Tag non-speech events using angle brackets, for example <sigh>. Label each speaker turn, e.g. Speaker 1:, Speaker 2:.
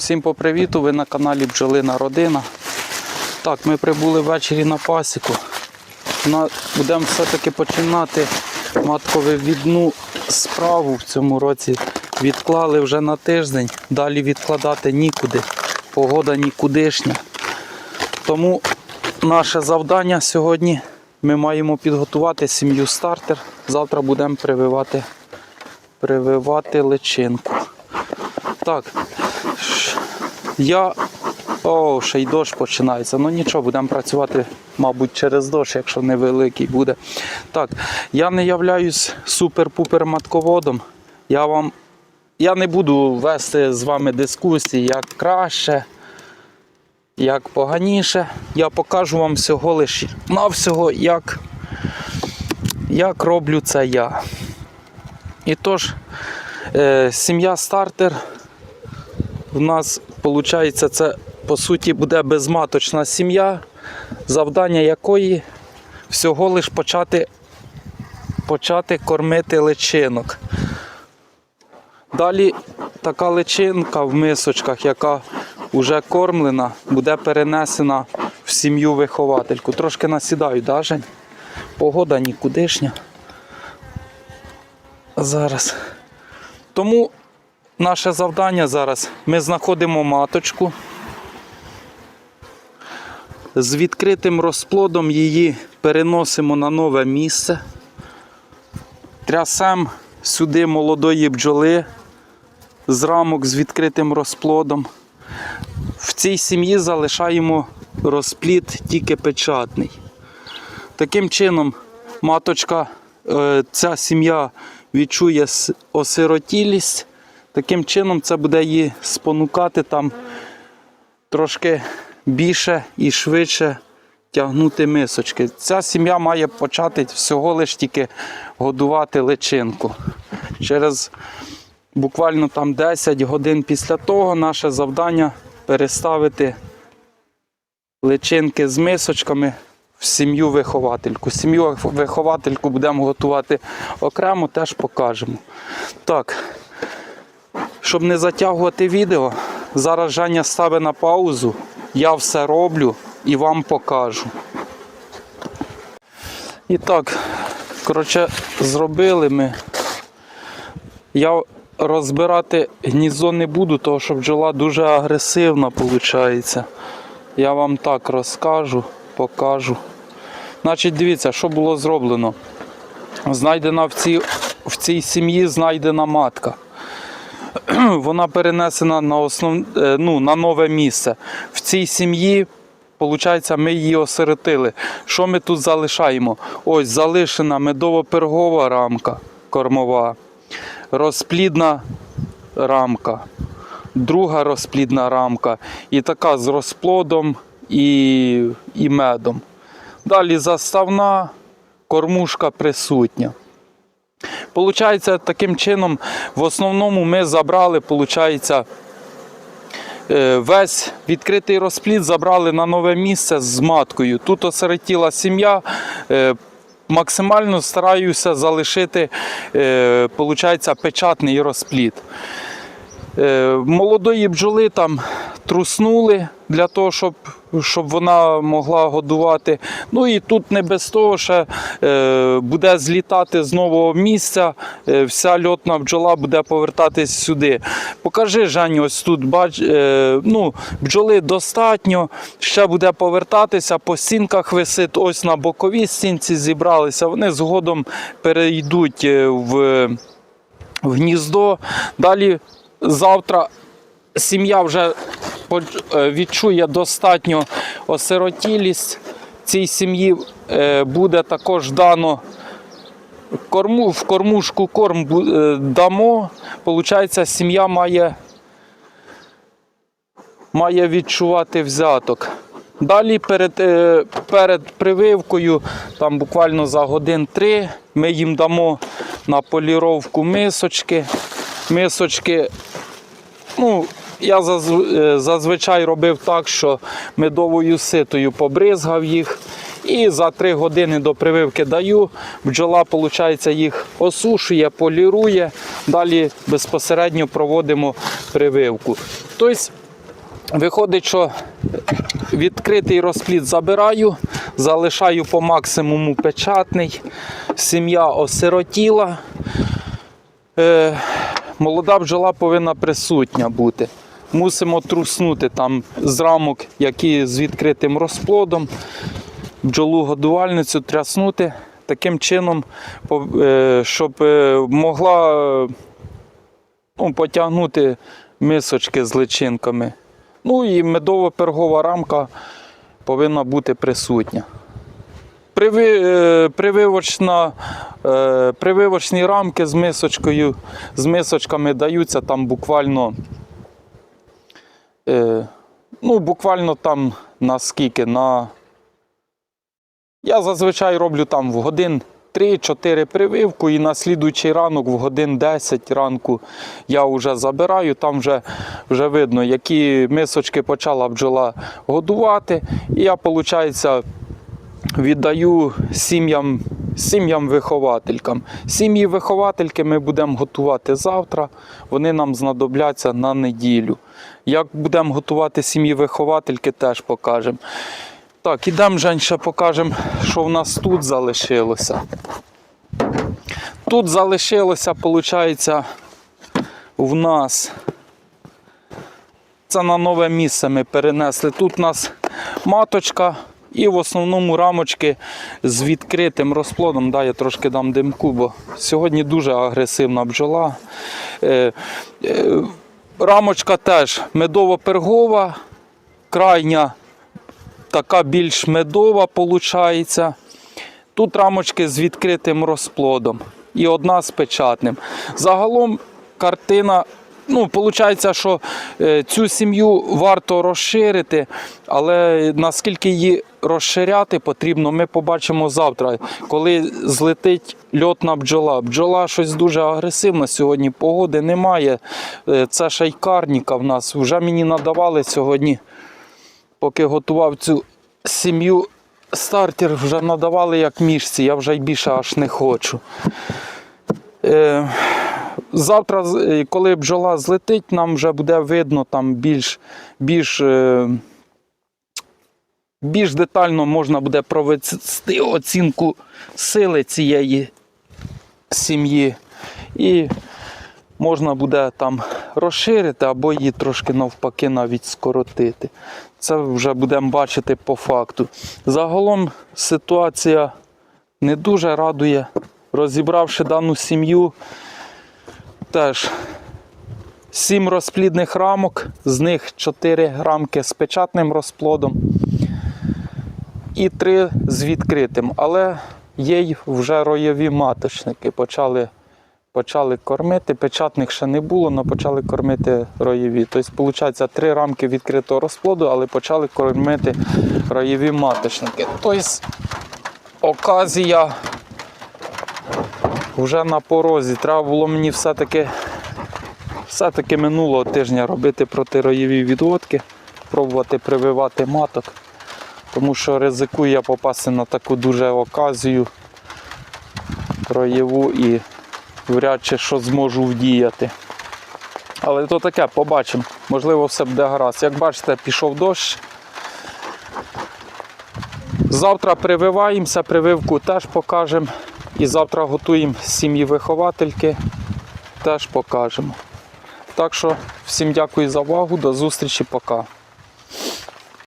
Speaker 1: Всім по привіту, ви на каналі Бджолина Родина. Так, ми прибули ввечері на пасіку. Будемо все-таки починати матковивідну справу в цьому році. Відклали вже на тиждень, далі відкладати нікуди. Погода нікудишня. Тому наше завдання сьогодні ми маємо підготувати сім'ю стартер. Завтра будемо прививати, прививати личинку. Так, я. О, ще й дощ починається. Ну нічого, будемо працювати, мабуть, через дощ, якщо невеликий буде. Так, я не являюсь супер-пупер матководом. Я вам. Я не буду вести з вами дискусії, як краще, як поганіше. Я покажу вам всього лише навсього, як, як роблю це я. І тож, е, сім'я стартер в нас виходить, це по суті буде безматочна сім'я, завдання якої всього лиш почати, почати кормити личинок. Далі така личинка в мисочках, яка вже кормлена, буде перенесена в сім'ю виховательку. Трошки насідаю, да, Жень? Погода нікудишня. Зараз. Тому наше завдання зараз ми знаходимо маточку. З відкритим розплодом її переносимо на нове місце. Трясем сюди молодої бджоли з рамок з відкритим розплодом. В цій сім'ї залишаємо розплід тільки печатний. Таким чином, маточка, е, ця сім'я відчує осиротілість. Таким чином, це буде її спонукати там трошки більше і швидше тягнути мисочки. Ця сім'я має почати всього лиш тільки годувати личинку. Через буквально там 10 годин після того наше завдання переставити личинки з мисочками в сім'ю виховательку. Сім'ю виховательку будемо готувати окремо, теж покажемо. Так, щоб не затягувати відео, зараз Женя ставить на паузу, я все роблю і вам покажу. І так, коротше, зробили ми. Я розбирати гніздо не буду, тому що бджола дуже агресивна виходить. Я вам так розкажу, покажу. Значить, дивіться, що було зроблено. Знайдена в цій, в цій сім'ї знайдена матка. <clears throat> Вона перенесена на, основ... е, ну, на нове місце. В цій сім'ї, виходить, ми її осиротили. Що ми тут залишаємо? Ось залишена медово-пергова рамка кормова, розплідна рамка, друга розплідна рамка і така з розплодом і, і медом. Далі заставна кормушка присутня. Получається, таким чином, в основному ми забрали, получається, е, весь відкритий розплід забрали на нове місце з маткою. Тут осереділа сім'я. е, Максимально стараюся залишити, е, печатний розплід. Молодої бджоли там труснули для того, щоб, щоб вона могла годувати. Ну і тут не без того, ще е, буде злітати з нового місця, е, вся льотна бджола буде повертатись сюди. Покажи, Женю, ось тут бач, е, ну, бджоли достатньо, ще буде повертатися, по стінках висить, ось на боковій стінці зібралися. Вони згодом перейдуть е, в в гніздо. Далі завтра сім'я вже відчує достатньо осиротілість. Цій сім'ї е, буде також дано корму, в кормушку корм е, дамо. Получається, сім'я має, має відчувати взяток. Далі перед, е, перед прививкою, там буквально за годин три, ми їм дамо на поліровку мисочки. Мисочки, ну, я е, зазвичай робив так, що медовою ситою побризгав їх. І за 3 години до прививки даю. Бджола, виходить, їх осушує, полірує. Далі безпосередньо проводимо прививку. Тобто Виходить, що відкритий розплід забираю, залишаю по максимуму печатний, сім'я осиротіла. Е, молода бджола повинна присутня бути. Мусимо труснути там з рамок, які з відкритим розплодом, бджолу годувальницю тряснути таким чином, е, щоб е, могла ну, потягнути мисочки з личинками. Ну і медово-пергова рамка повинна бути присутня. Е, прививочна, прививочні рамки з мисочкою, з мисочками даються там буквально, ну, буквально там на скільки, на. Я зазвичай роблю там в годин 3-4 прививку і на слідуючий ранок в годин 10 ранку я вже забираю. Там вже, вже видно, які мисочки почала бджола годувати. І я, виходить, віддаю сім'ям, сім'ям вихователькам. Сім'ї виховательки ми будемо готувати завтра. Вони нам знадобляться на неділю. Як будемо готувати сім'ї виховательки, теж покажемо. Так, ідемо, Жень, ще покажемо, що в нас тут залишилося. Тут залишилося, виходить, в нас. Це на нове місце ми перенесли. Тут у нас маточка і в основному рамочки з відкритим розплодом. Да, я трошки дам димку, бо сьогодні дуже агресивна бджола. Е, е, рамочка теж медово-пергова, крайня така більш медова виходить. Тут рамочки з відкритим розплодом і одна з печатним. Загалом картина. Ну, виходить, що е, цю сім'ю варто розширити, але наскільки її розширяти потрібно, ми побачимо завтра, коли злетить льотна бджола. Бджола щось дуже агресивна сьогодні, погоди немає. Е, Це шайкарніка в нас. Вже мені надавали сьогодні поки готував цю сім'ю, стартер вже надавали як мішці, я вже й більше аж не хочу. Е, завтра, е, коли бджола злетить, нам вже буде видно там більш, більш, е, більш детально можна буде провести оцінку сили цієї сім'ї. І можна буде там розширити або її трошки навпаки навіть скоротити. Це вже будемо бачити по факту. Загалом ситуація не дуже радує. Розібравши дану сім'ю, теж сім розплідних рамок, з них 4 рамки з печатним розплодом і 3 з відкритим. Але є й вже роєві маточники. Почали почали кормити. Печатних ще не було, але почали кормити роєві. Тобто, виходить, три рамки відкритого розплоду, але почали кормити роєві маточники. Тобто, оказія вже на порозі. Треба було мені все-таки все-таки минулого тижня робити протироєві відводки, пробувати прививати маток, тому що ризикую я попасти на таку дуже оказію роєву і вряд чи що зможу вдіяти. Але то таке, побачимо. Можливо, все буде гаразд. Як бачите, пішов дощ. Завтра прививаємося, прививку теж покажемо. І завтра готуємо сім'ї виховательки, теж покажемо. Так що всім дякую за увагу, до зустрічі, пока.